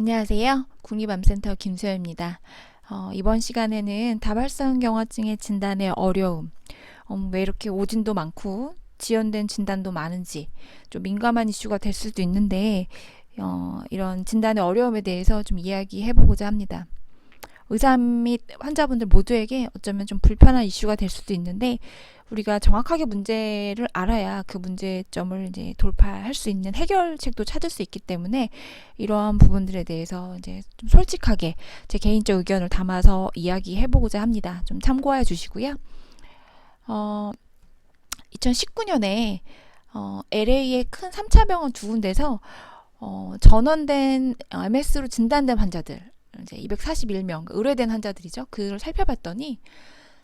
안녕하세요. 국립암센터 김소연입니다. 어, 이번 시간에는 다발성 경화증의 진단의 어려움, 음, 왜 이렇게 오진도 많고 지연된 진단도 많은지 좀 민감한 이슈가 될 수도 있는데 어, 이런 진단의 어려움에 대해서 좀 이야기해보고자 합니다. 의사 및 환자분들 모두에게 어쩌면 좀 불편한 이슈가 될 수도 있는데 우리가 정확하게 문제를 알아야 그 문제점을 이제 돌파할 수 있는 해결책도 찾을 수 있기 때문에 이러한 부분들에 대해서 이제 좀 솔직하게 제 개인적 의견을 담아서 이야기해 보고자 합니다. 좀 참고해 주시고요. 어, 2019년에 어, LA의 큰 3차 병원 두 군데서 어, 전원된 MS로 진단된 환자들 이제 241명 의뢰된 환자들이죠. 그를 살펴봤더니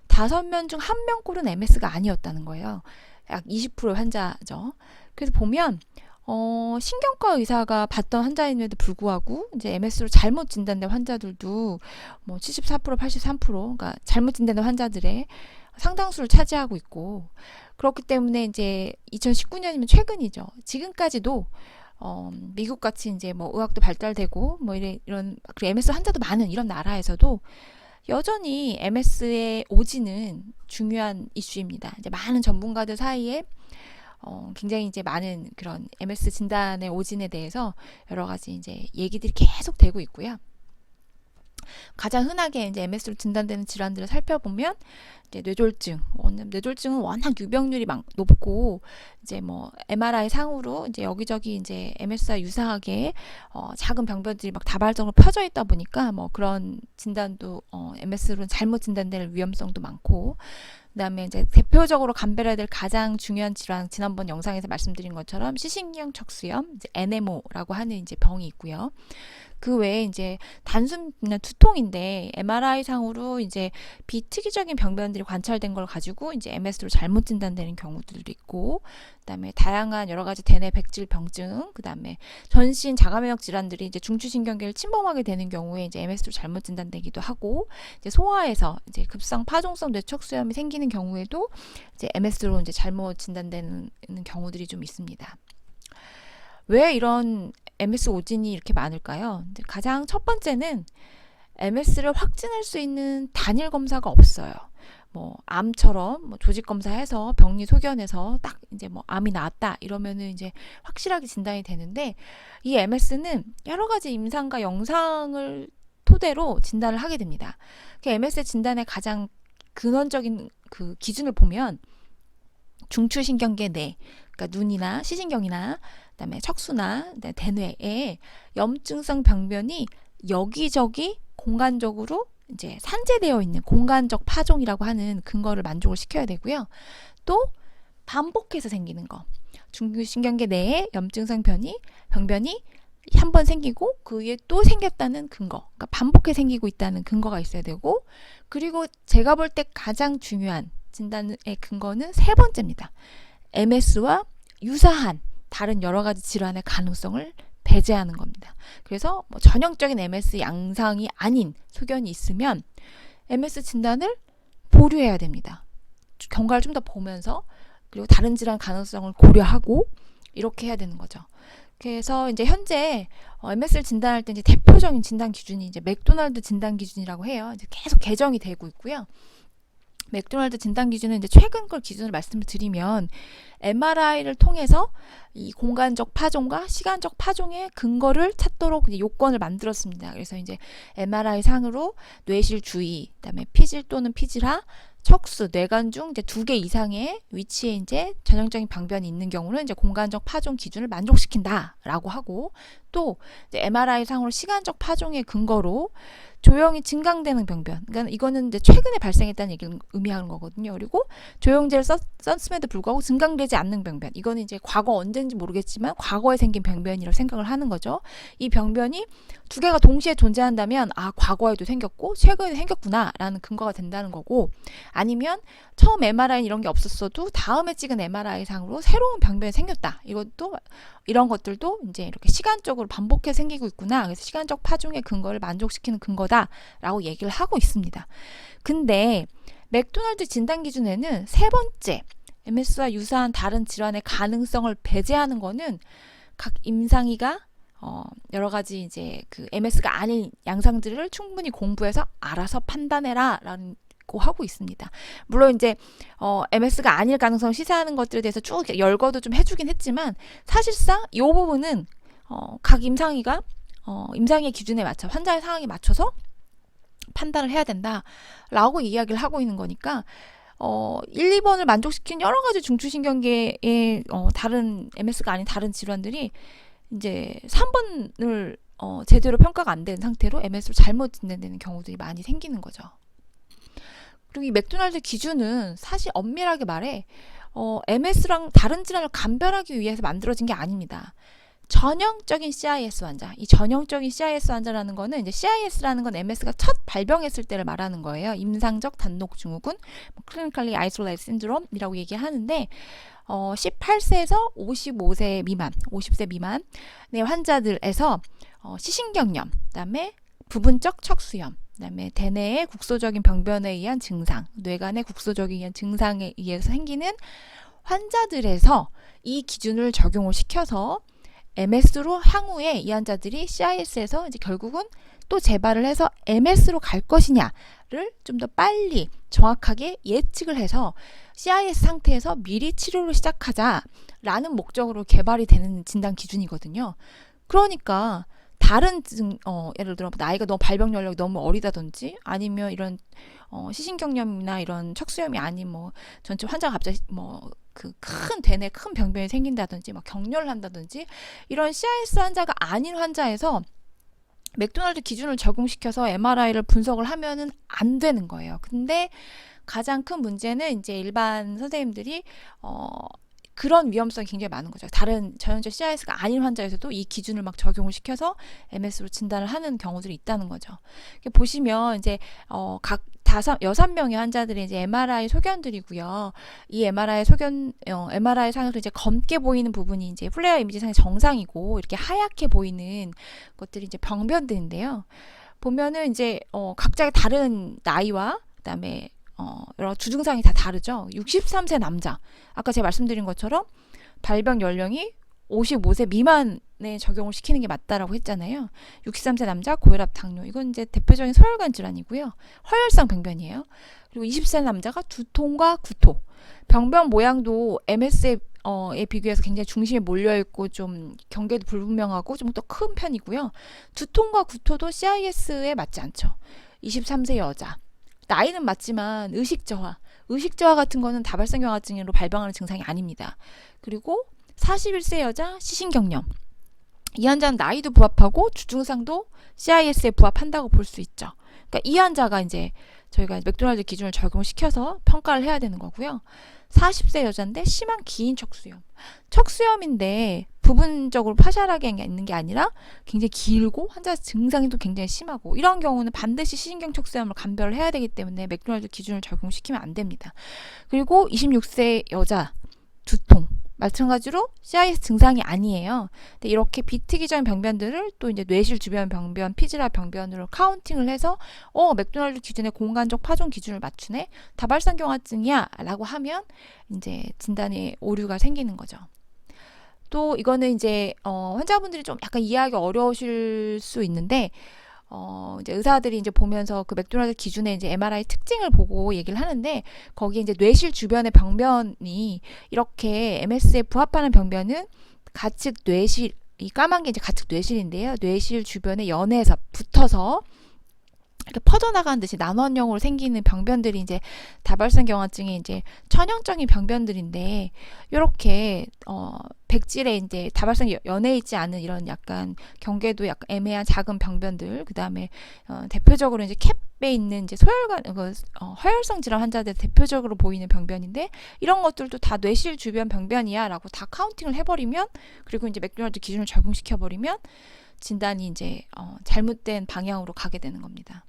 다섯 명 중 한 명꼴은 MS가 아니었다는 거예요. 약 20%의 환자죠. 그래서 보면 어, 신경과 의사가 봤던 환자임에도 불구하고 이제 MS로 잘못 진단된 환자들도 뭐 74%, 83% 그러니까 잘못 진단된 환자들의 상당수를 차지하고 있고 그렇기 때문에 이제 2019년이면 최근이죠. 지금까지도 어, 미국 같이 이제 뭐 의학도 발달되고 뭐 이래, 이런 그리고 MS 환자도 많은 이런 나라에서도 여전히 MS의 오지는 중요한 이슈입니다. 이제 많은 전문가들 사이에 어, 굉장히 이제 많은 그런 MS 진단의 오진에 대해서 여러 가지 이제 얘기들이 계속 되고 있고요. 가장 흔하게 이제 MS로 진단되는 질환들을 살펴보면 이제 뇌졸중, 뇌졸중은 워낙 유병률이 많, 높고 이제 뭐 MRI 상으로 이제 여기저기 이제 MS와 유사하게 어, 작은 병변들이 막 다발적으로 펴져 있다 보니까 뭐 그런 진단도 어, MS로는 잘못 진단될 위험성도 많고 그다음에 이제 대표적으로 감별해야 될 가장 중요한 질환 지난번 영상에서 말씀드린 것처럼 시신경 척수염, 이제 NMO라고 하는 이제 병이 있고요. 그 외에 이제 단순 두통인데 MRI 상으로 이제 비특이적인 병변들이 관찰된 걸 가지고 이제 MS로 잘못 진단되는 경우들도 있고 그다음에 다양한 여러 가지 대뇌 백질 병증 그다음에 전신 자가면역 질환들이 이제 중추신경계를 침범하게 되는 경우에 이제 MS로 잘못 진단되기도 하고 이제 소아에서 이제 급성 파종성 뇌척수염이 생기는 경우에도 이제 MS로 이제 잘못 진단되는 경우들이 좀 있습니다. 왜 이런 MS 오진이 이렇게 많을까요? 가장 첫 번째는 MS를 확진할 수 있는 단일 검사가 없어요. 뭐 암처럼 뭐 조직 검사해서 병리 소견해서 딱 이제 뭐 암이 나왔다 이러면은 이제 확실하게 진단이 되는데 이 MS는 여러 가지 임상과 영상을 토대로 진단을 하게 됩니다. 그 MS 진단의 가장 근원적인 그 기준을 보면 중추신경계 내, 그러니까 눈이나 시신경이나 그다음에 척수나 대뇌에 염증성 병변이 여기저기 공간적으로 이제 산재되어 있는 공간적 파종이라고 하는 근거를 만족을 시켜야 되고요. 또 반복해서 생기는 거. 중추신경계 내에 염증성 변이 병변이 한 번 생기고 그 위에 또 생겼다는 근거. 그러니까 반복해 생기고 있다는 근거가 있어야 되고 그리고 제가 볼 때 가장 중요한 진단의 근거는 세 번째입니다. MS와 유사한 다른 여러 가지 질환의 가능성을 배제하는 겁니다. 그래서 뭐 전형적인 MS 양상이 아닌 소견이 있으면 MS 진단을 보류해야 됩니다. 경과를 좀 더 보면서 그리고 다른 질환 가능성을 고려하고 이렇게 해야 되는 거죠. 그래서 이제 현재 MS를 진단할 때 이제 대표적인 진단 기준이 이제 맥도날드 진단 기준이라고 해요. 이제 계속 개정이 되고 있고요. 맥도날드 진단 기준은 이제 최근 걸 기준으로 말씀을 드리면 MRI를 통해서 이 공간적 파종과 시간적 파종의 근거를 찾도록 요건을 만들었습니다. 그래서 이제 MRI 상으로 뇌실 주위, 그다음에 피질 또는 피질하, 척수, 뇌관 중 이제 두 개 이상의 위치에 이제 전형적인 병변이 있는 경우는 이제 공간적 파종 기준을 만족시킨다라고 하고 또 이제 MRI 상으로 시간적 파종의 근거로 조형이 증강되는 병변. 그러니까 이거는 이제 최근에 발생했다는 얘기를 의미하는 거거든요. 그리고 조형제를 썼, 썼음에도 불구하고 증강되지 않는 병변. 이거는 이제 과거 언제인지 모르겠지만 과거에 생긴 병변이라고 생각을 하는 거죠. 이 병변이 두 개가 동시에 존재한다면 아 과거에도 생겼고 최근에 생겼구나라는 근거가 된다는 거고 아니면 처음 MRI 이런 게 없었어도 다음에 찍은 MRI 상으로 새로운 병변이 생겼다. 이것도 이런 것들도 이제 이렇게 시간적으로 반복해 생기고 있구나. 그래서 시간적 파종의 근거를 만족시키는 근거다 라고 얘기를 하고 있습니다. 근데 맥도날드 진단 기준에는 세 번째 MS와 유사한 다른 질환의 가능성을 배제하는 거는 각 임상의가 어, 여러 가지 이제 그 MS가 아닌 양상들을 충분히 공부해서 알아서 판단해라라는 고 하고 있습니다. 물론 이제 어, MS가 아닐 가능성 을 시사하는 것들에 대해서 쭉 열거도 좀 해주긴 했지만 사실상 이 부분은 어, 각 임상의가 어, 임상의 기준에 맞춰 환자의 상황에 맞춰서 판단을 해야 된다라고 이야기를 하고 있는 거니까 어, 1, 2번을 만족시킨 여러 가지 중추신경계의 어, 다른 MS가 아닌 다른 질환들이 이제 3번을 어, 제대로 평가가 안 된 상태로 MS로 잘못 진단되는 경우들이 많이 생기는 거죠. 그리고 이 맥도날드 기준은 사실 엄밀하게 말해 어, MS랑 다른 질환을 감별하기 위해서 만들어진 게 아닙니다. 전형적인 CIS 환자. 이 전형적인 CIS 환자라는 거는 이제 CIS라는 건 MS가 첫 발병했을 때를 말하는 거예요. 임상적 단독 증후군, 클리니컬리 아이솔레이트 신드롬이라고 얘기하는데 어, 18세에서 55세 미만, 50세 미만의 환자들에서 어, 시신경염, 그다음에 부분적 척수염, 그다음에 대뇌의 국소적인 병변에 의한 증상, 뇌간의 국소적인 증상에 의해서 생기는 환자들에서 이 기준을 적용을 시켜서 MS로 향후에 이 환자들이 CIS에서 이제 결국은 또 재발을 해서 MS로 갈 것이냐를 좀 더 빨리 정확하게 예측을 해서 CIS 상태에서 미리 치료를 시작하자라는 목적으로 개발이 되는 진단 기준이거든요. 그러니까 다른 증, 어, 예를 들어 나이가 너무 발병 연령이 너무 어리다든지 아니면 이런 어, 시신경염이나 이런 척수염이 아닌 뭐 전체 환자가 갑자기 뭐 그 큰 대뇌 큰 병변이 생긴다든지 막 격렬을 한다든지 이런 CIS 환자가 아닌 환자에서 맥도날드 기준을 적용시켜서 MRI를 분석을 하면은 안 되는 거예요. 근데 가장 큰 문제는 이제 일반 선생님들이 어 그런 위험성이 굉장히 많은 거죠. 다른 전형적 CIS가 아닌 환자에서도 이 기준을 막 적용을 시켜서 MS로 진단을 하는 경우들이 있다는 거죠. 보시면 이제 어, 각 다섯 여섯 명의 환자들이 이제 MRI 소견들이고요. 이 MRI 소견 어, MRI 상에서 이제 검게 보이는 부분이 이제 플레어 이미지 상의 정상이고 이렇게 하얗게 보이는 것들이 이제 병변들인데요. 보면은 이제 어, 각자의 다른 나이와 그다음에 어, 여러 주증상이 다 다르죠. 63세 남자. 아까 제가 말씀드린 것처럼 발병 연령이 55세 미만 에 적용을 시키는 게 맞다라고 했잖아요. 63세 남자 고혈압 당뇨. 이건 이제 대표적인 소혈관 질환이고요. 허혈성 병변이에요. 그리고 20세 남자가 두통과 구토. 병변 모양도 MS에 에 비교해서 굉장히 중심에 몰려 있고 좀 경계도 불분명하고 좀 더 큰 편이고요. 두통과 구토도 CIS에 맞지 않죠. 23세 여자. 나이는 맞지만 의식 저하, 의식 저하 같은 거는 다발성 경화증으로 발병하는 증상이 아닙니다. 그리고 41세 여자 시신경염. 이 환자는 나이도 부합하고 주증상도 CIS에 부합한다고 볼 수 있죠. 그러니까 이 환자가 이제 저희가 맥도날드 기준을 적용시켜서 평가를 해야 되는 거고요. 40세 여자인데 심한 기인 척수염. 척수염인데 부분적으로 파샬하게 있는 게 아니라 굉장히 길고 환자 증상이 또 굉장히 심하고 이런 경우는 반드시 시신경 척수염을 감별을 해야 되기 때문에 맥도날드 기준을 적용시키면 안 됩니다. 그리고 26세 여자 두통 마찬가지로 CIS 증상이 아니에요. 근데 이렇게 비특이적인 병변들을 또 이제 뇌실 주변 병변, 피지라 병변으로 카운팅을 해서 어 맥도날드 기준의 공간적 파종 기준을 맞추네 다발성 경화증이야라고 하면 이제 진단에 오류가 생기는 거죠. 또 이거는 이제 어 환자분들이 좀 약간 이해하기 어려우실 수 있는데 어, 이제 의사들이 이제 보면서 그 맥도날드 기준의 이제 MRI 특징을 보고 얘기를 하는데 거기에 이제 뇌실 주변의 병변이 이렇게 MS에 부합하는 병변은 가측 뇌실 이 까만 게 이제 가측 뇌실인데요. 뇌실 주변에 연해서 붙어서 이렇게 퍼져나가는 듯이 난원형으로 생기는 병변들이 이제 다발성 경화증의 이제 천형적인 병변들인데 이렇게 어 백질에 이제 다발성 연해 있지 않은 이런 약간 경계도 약간 애매한 작은 병변들 그다음에 어 대표적으로 이제 캡에 있는 이제 소혈관 그 어, 허혈성 질환 환자들 대표적으로 보이는 병변인데 이런 것들도 다 뇌실 주변 병변이야라고 다 카운팅을 해버리면 그리고 이제 맥도날드 기준을 적용시켜 버리면 진단이 이제 어 잘못된 방향으로 가게 되는 겁니다.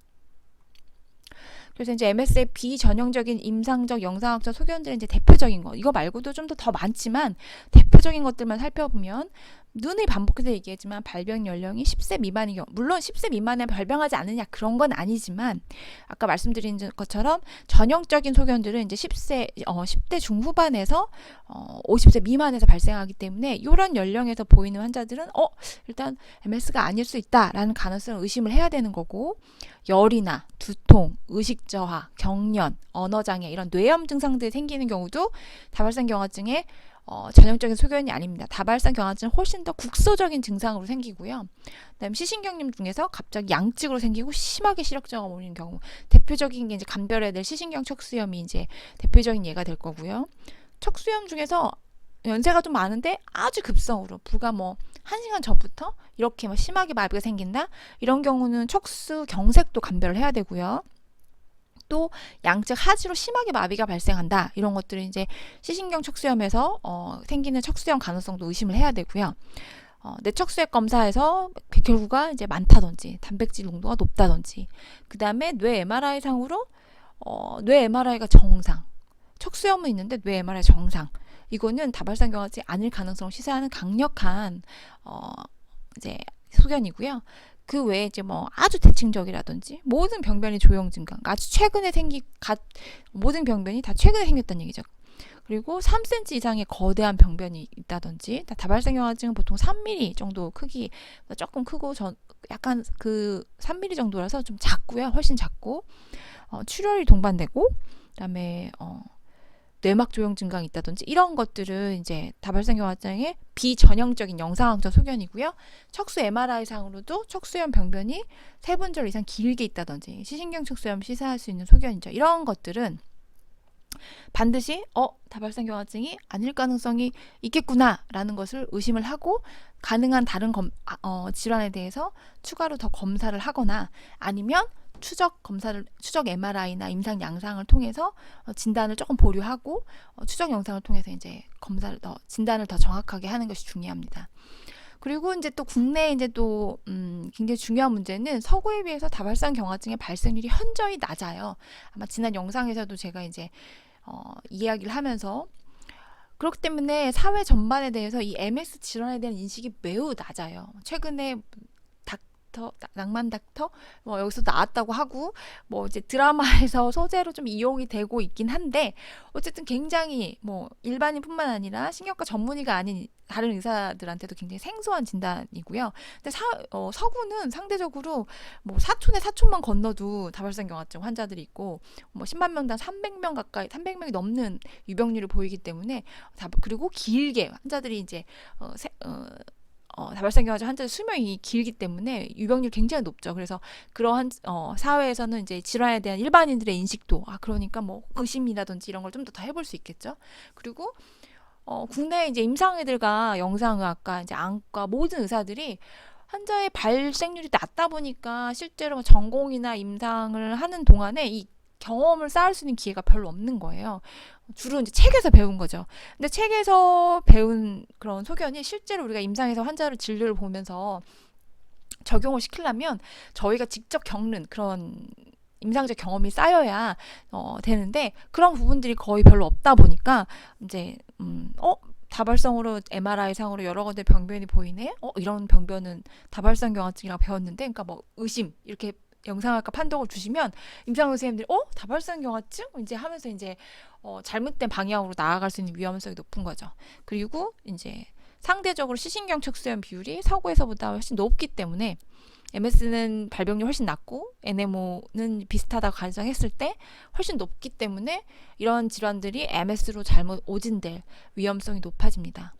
그래서 이제 MS의 비전형적인 임상적 영상학적 소견들의 이제 대표적인 거. 이거 말고도 좀 더 더 많지만 대표적인 것들만 살펴보면 눈을 반복해서 얘기했지만 발병 연령이 10세 미만인 경우 물론 10세 미만에 발병하지 않느냐 그런 건 아니지만 아까 말씀드린 것처럼 전형적인 소견들은 이제 10세 어 10대 중후반에서 어 50세 미만에서 발생하기 때문에 이런 연령에서 보이는 환자들은 어 일단 MS가 아닐 수 있다라는 가능성을 의심을 해야 되는 거고 열이나 두통, 의식 저하, 경련, 언어 장애 이런 뇌염 증상들이 생기는 경우도 다발성 경화증의 어, 전형적인 소견이 아닙니다. 다발성 경화증은 훨씬 더 국소적인 증상으로 생기고요. 그다음 시신경염 중에서 갑자기 양측으로 생기고 심하게 시력저하가 오는 경우 대표적인 게 이제 감별해야 될 시신경 척수염이 이제 대표적인 예가 될 거고요. 척수염 중에서 연세가 좀 많은데 아주 급성으로 불과 뭐 1시간 전부터 이렇게 뭐 심하게 마비가 생긴다 이런 경우는 척수 경색도 감별을 해야 되고요. 또 양측 하지로 심하게 마비가 발생한다. 이런 것들은 이제 시신경 척수염에서 어, 생기는 척수염 가능성도 의심을 해야 되고요. 어, 뇌척수액 검사에서 결과가 이제 많다든지 단백질 농도가 높다든지 그 다음에 뇌 MRI 상으로 어, 뇌 MRI가 정상 척수염은 있는데 뇌 MRI 정상 이거는 경화증이 아닐 가능성을 시사하는 강력한 어, 이제 소견이고요. 그 외에 이제 뭐 아주 대칭적이라든지 모든 병변이 조형 증가, 아주 최근에 생기 가, 모든 병변이 다 최근에 생겼다는 얘기죠. 그리고 3cm 이상의 거대한 병변이 있다든지 다발성 경화증은 보통 3mm 정도 크기 조금 크고 전 약간 그 3mm 정도라서 좀 작고요. 훨씬 작고 어, 출혈이 동반되고 그다음에 어, 뇌막 조형 증강이 있다든지 이런 것들은 이제 다발성 경화증의 비전형적인 영상학적 소견이고요. 척수 MRI 상으로도 척수염 병변이 세 분절 이상 길게 있다든지 시신경 척수염 시사할 수 있는 소견이죠. 이런 것들은 반드시 어 다발성 경화증이 아닐 가능성이 있겠구나라는 것을 의심을 하고 가능한 다른 검, 아, 어, 질환에 대해서 추가로 더 검사를 하거나 아니면 추적 검사를 추적 MRI나 임상 양상을 통해서 어, 진단을 조금 보류하고 어, 추적 영상을 통해서 이제 검사를 더 진단을 더 정확하게 하는 것이 중요합니다. 그리고 이제 또 국내 이제 또 음, 굉장히 중요한 문제는 서구에 비해서 다발성 경화증의 발생률이 현저히 낮아요. 아마 지난 영상에서도 제가 이제 어, 이야기를 하면서 그렇기 때문에 사회 전반에 대해서 이 MS 질환에 대한 인식이 매우 낮아요. 최근에 닥터 낭만 닥터 뭐 여기서 나왔다고 하고 뭐 이제 드라마에서 소재로 좀 이용이 되고 있긴 한데 어쨌든 굉장히 뭐 일반인뿐만 아니라 신경과 전문의가 아닌 다른 의사들한테도 굉장히 생소한 진단이고요. 근데 사, 어, 서구는 상대적으로 뭐 사촌에 사촌만 건너도 다발성 경화증 환자들이 있고 뭐 10만 명당 300명 가까이 300명이 넘는 유병률을 보이기 때문에 다, 그리고 길게 환자들이 이제 어, 세, 어 어, 다발성 경화증 환자 수명이 길기 때문에 유병률 굉장히 높죠. 그래서 그러한 어, 사회에서는 이제 질환에 대한 일반인들의 인식도 아 그러니까 뭐 의심이라든지 이런 걸 좀 더 더 해볼 수 있겠죠. 그리고 어, 국내 이제 임상의들과 영상의학과 이제 안과 모든 의사들이 환자의 발생률이 낮다 보니까 실제로 뭐 전공이나 임상을 하는 동안에 이 경험을 쌓을 수 있는 기회가 별로 없는 거예요. 주로 이제 책에서 배운 거죠. 근데 책에서 배운 그런 소견이 실제로 우리가 임상에서 환자를 진료를 보면서 적용을 시키려면 저희가 직접 겪는 그런 임상적 경험이 쌓여야 어, 되는데 그런 부분들이 거의 별로 없다 보니까 이제 음, 어 다발성으로 MRI 상으로 여러 가지 병변이 보이네. 어 이런 병변은 다발성 경화증이라고 배웠는데, 그러니까 뭐 의심 이렇게 영상학과 판독을 주시면 임상 선생님들이 어 다발성 경화증 이제 하면서 이제 어, 잘못된 방향으로 나아갈 수 있는 위험성이 높은 거죠. 그리고 이제 상대적으로 시신경 척수염 비율이 서구에서보다 훨씬 높기 때문에 MS는 발병률 훨씬 낮고 NMO는 비슷하다고 가정했을 때 훨씬 높기 때문에 이런 질환들이 MS로 잘못 오진될 위험성이 높아집니다.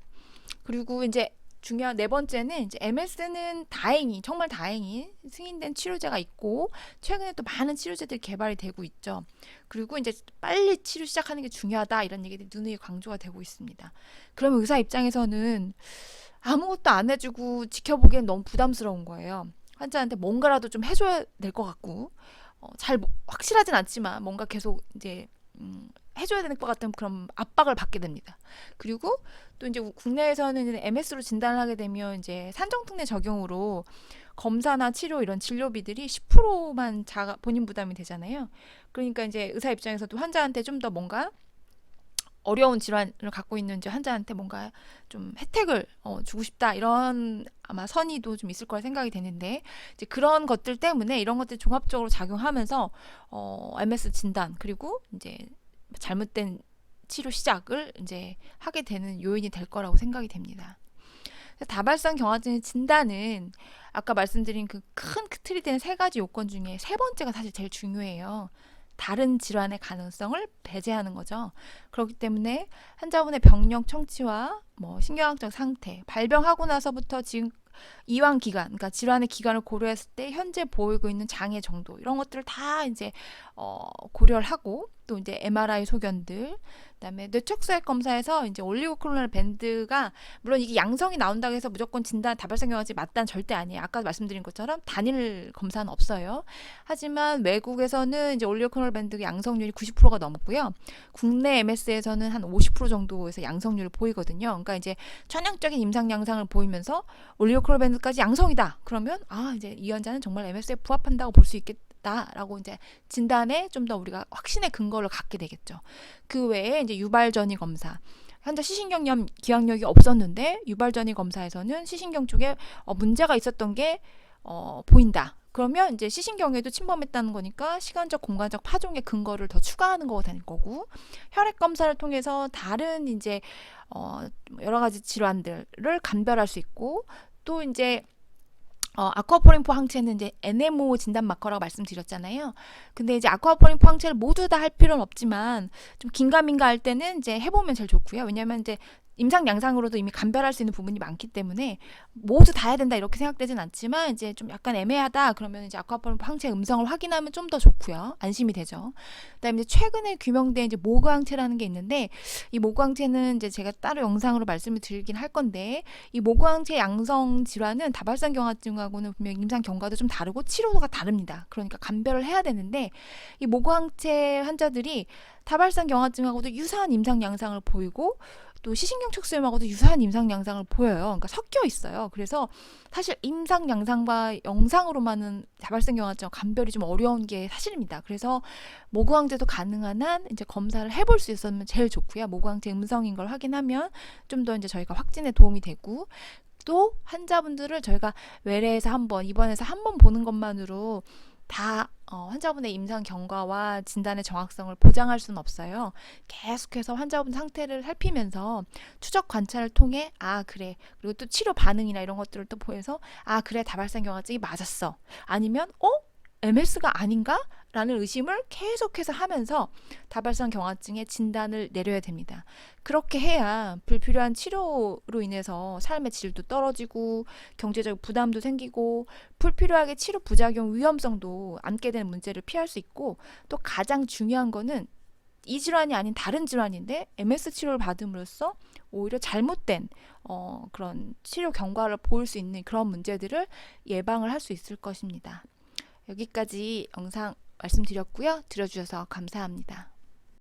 그리고 이제 중요한 네 번째는 이제 MS는 다행히 정말 다행히 승인된 치료제가 있고 최근에 또 많은 치료제들이 개발이 되고 있죠. 그리고 이제 빨리 치료 시작하는 게 중요하다 이런 얘기들이 누누이 강조가 되고 있습니다. 그러면 의사 입장에서는 아무것도 안 해주고 지켜보기엔 너무 부담스러운 거예요. 환자한테 뭔가라도 좀 해줘야 될 것 같고 어, 잘 확실하진 않지만 뭔가 계속 이제 음, 해줘야 되는 것 같은 그런 압박을 받게 됩니다. 그리고 또 이제 국내에서는 MS로 진단을 하게 되면 이제 산정특례 적용으로 검사나 치료 이런 진료비들이 10%만 자가 본인 부담이 되잖아요. 그러니까 이제 의사 입장에서도 환자한테 좀 더 뭔가 어려운 질환을 갖고 있는 이제 환자한테 뭔가 좀 혜택을 어, 주고 싶다 이런 아마 선의도 좀 있을 거라 생각이 되는데 이제 그런 것들 때문에 이런 것들 이 종합적으로 작용하면서 어, MS 진단 그리고 이제 잘못된 치료 시작을 이제 하게 되는 요인이 될 거라고 생각이 됩니다. 다발성 경화증의 진단은 아까 말씀드린 그 큰 틀이 되는 세 가지 요건 중에 세 번째가 사실 제일 중요해요. 다른 질환의 가능성을 배제하는 거죠. 그렇기 때문에 환자분의 병력 청취와 뭐 신경학적 상태, 발병하고 나서부터 지금 이완 기간, 그러니까 질환의 기간을 고려했을 때 현재 보이고 있는 장애 정도 이런 것들을 다 이제 어, 고려를 하고 또 이제 MRI 소견들, 그다음에 뇌척수액 검사에서 이제 올리고클로넬 밴드가 물론 이게 양성이 나온다고 해서 무조건 진단 다발성 경화증 맞다는 절대 아니에요. 아까 말씀드린 것처럼 단일 검사는 없어요. 하지만 외국에서는 이제 올리고클로넬 밴드 양성률이 90%가 넘었고요. 국내 MS에서는 한 50% 정도에서 양성률을 보이거든요. 그러니까 이제 전형적인 임상 양상을 보이면서 올리고클로넬 밴드까지 양성이다. 그러면 아 이제 이 환자는 정말 MS에 부합한다고 볼 수 있겠. 라고 이제 진단에 좀 더 우리가 확신의 근거를 갖게 되겠죠. 그 외에 이제 유발전이 검사. 환자 시신경염 기억력이 없었는데 유발전이 검사에서는 시신경 쪽에 어, 문제가 있었던 게 어, 보인다. 그러면 이제 시신경에도 침범했다는 거니까 시간적 공간적 파종의 근거를 더 추가하는 거가 될 거고 혈액 검사를 통해서 다른 이제 어, 여러 가지 질환들을 감별할 수 있고 또 이제 어, 아쿠아포린포 항체는 이제 NMO 진단 마커라고 말씀드렸잖아요. 근데 이제 아쿠아포린포 항체를 모두 다 할 필요는 없지만 좀 긴가민가 할 때는 이제 해보면 제일 좋고요. 왜냐면 이제 임상 양상으로도 이미 감별할 수 있는 부분이 많기 때문에 모두 다 해야 된다 이렇게 생각되진 않지만 이제 좀 약간 애매하다 그러면 이제 아쿠아포린 항체 음성을 확인하면 좀 더 좋고요 안심이 되죠. 그다음에 이제 최근에 규명된 이제 모그 항체라는 게 있는데 이 모그 항체는 이제 제가 따로 영상으로 말씀을 드리긴 할 건데 이 모그 항체 양성 질환은 다발성 경화증하고는 분명 임상 경과도 좀 다르고 치료가 다릅니다. 그러니까 감별을 해야 되는데 이 모그 항체 환자들이 다발성 경화증하고도 유사한 임상 양상을 보이고 또 시신경 척수염하고도 유사한 임상 양상을 보여요. 그러니까 섞여 있어요. 그래서 사실 임상 양상과 영상으로만은 다발성 경화증 감별이 좀 어려운 게 사실입니다. 그래서 모구항제도 가능한 한 이제 검사를 해볼 수 있었으면 제일 좋고요. 모구항제 음성인 걸 확인하면 좀 더 이제 저희가 확진에 도움이 되고 또 환자분들을 저희가 외래에서 한번 입원해서 한 번 보는 것만으로 다 어, 환자분의 임상 경과와 진단의 정확성을 보장할 수는 없어요. 계속해서 환자분 상태를 살피면서 추적 관찰을 통해 아 그래 그리고 또 치료 반응이나 이런 것들을 또 보여서 아 그래 다발성 경화증이 맞았어 아니면 어 MS가 아닌가? 라는 의심을 계속해서 하면서 다발성 경화증의 진단을 내려야 됩니다. 그렇게 해야 불필요한 치료로 인해서 삶의 질도 떨어지고 경제적 부담도 생기고 불필요하게 치료 부작용 위험성도 안게 되는 문제를 피할 수 있고 또 가장 중요한 거는 이 질환이 아닌 다른 질환인데 MS 치료를 받음으로써 오히려 잘못된 어, 그런 치료 경과를 보일 수 있는 그런 문제들을 예방을 할 수 있을 것입니다. 여기까지 영상 말씀드렸고요. 들어주셔서 감사합니다.